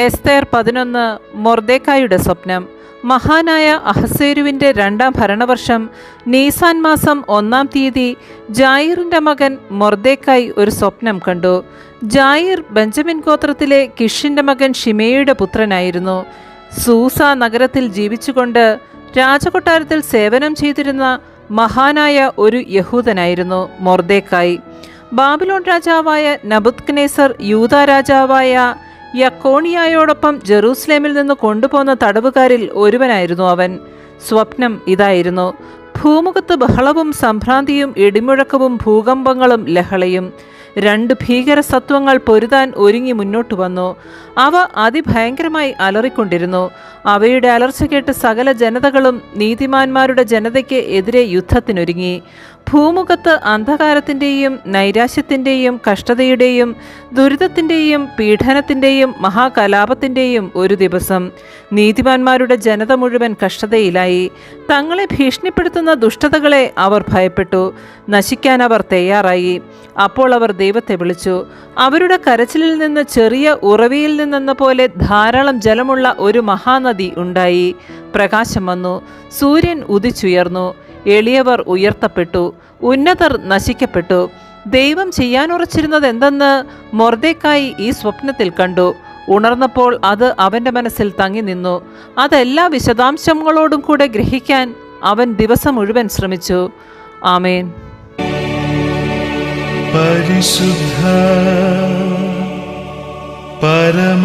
എസ്തേർ പതിനൊന്ന് മൊർദേക്കായുടെ സ്വപ്നം. മഹാനായ അഹസേരുവിന്റെ രണ്ടാം ഭരണവർഷം നീസാൻ മാസം ഒന്നാം തീയതി ജായിറിന്റെ മകൻ മൊർദേക്കായി ഒരു സ്വപ്നം കണ്ടു. ജായിർ ബെഞ്ചമിൻ ഗോത്രത്തിലെ കിഷിന്റെ മകൻ ഷിമേയുടെ പുത്രനായിരുന്നു. സൂസ നഗരത്തിൽ ജീവിച്ചുകൊണ്ട് രാജകൊട്ടാരത്തിൽ സേവനം ചെയ്തിരുന്ന മഹാനായ ഒരു യഹൂദനായിരുന്നു മൊർദേക്കായി ബാബിലോൺ രാജാവായ നബുത്കനേസർ യൂത രാജാവായ യക്കോണിയായോടൊപ്പം ജെറൂസലേമിൽ നിന്ന് കൊണ്ടുപോകുന്ന തടവുകാരിൽ ഒരുവനായിരുന്നു അവൻ. സ്വപ്നം ഇതായിരുന്നു. ഭൂമുഖത്ത് ബഹളവും സംഭ്രാന്തിയും ഇടിമുഴക്കവും ഭൂകമ്പങ്ങളും ലഹളയും. രണ്ട് ഭീകര സത്വങ്ങൾ പൊരുതാൻ ഒരുങ്ങി മുന്നോട്ട് വന്നു. അവ അതിഭയങ്കരമായി അലറിക്കൊണ്ടിരുന്നു. അവയുടെ അലർച്ച കേട്ട് സകല ജനതകളും നീതിമാന്മാരുടെ ജനതയ്ക്ക് എതിരെ യുദ്ധത്തിനൊരുങ്ങി. ഭൂമുഖത്ത് അന്ധകാരത്തിന്റെയും നൈരാശ്യത്തിന്റെയും കഷ്ടതയുടെയും ദുരിതത്തിന്റെയും പീഡനത്തിന്റെയും മഹാകലാപത്തിന്റെയും ഒരു ദിവസം. നീതിമാന്മാരുടെ ജനത മുഴുവൻ കഷ്ടതയിലായി. തങ്ങളെ ഭീഷണിപ്പെടുത്തുന്ന ദുഷ്ടതകളെ അവർ ഭയപ്പെട്ടു. നശിക്കാൻ അവർ തയ്യാറായി. അപ്പോൾ അവർ ദൈവത്തെ വിളിച്ചു. അവരുടെ കരച്ചിലിൽ നിന്ന് ചെറിയ ഉറവിയിൽ നിന്നെന്ന പോലെ ധാരാളം ജലമുള്ള ഒരു മഹാനദി ഉണ്ടായി. പ്രകാശം വന്നു. സൂര്യൻ ഉദിച്ചുയർന്നു. എളിയവർ ഉയർത്തപ്പെട്ടു. ഉന്നതർ നശിക്കപ്പെട്ടു. ദൈവം ചെയ്യാനുറച്ചിരുന്നത് എന്തെന്ന് മൊർദേക്കായി ഈ സ്വപ്നത്തിൽ കണ്ടു. ഉണർന്നപ്പോൾ അത് അവന്റെ മനസ്സിൽ തങ്ങി നിന്നു. അതെല്ലാ വിശദാംശങ്ങളോടും കൂടെ ഗ്രഹിക്കാൻ അവൻ ദിവസം മുഴുവൻ ശ്രമിച്ചു. ആമേൻ. പരിശുദ്ധ പരമ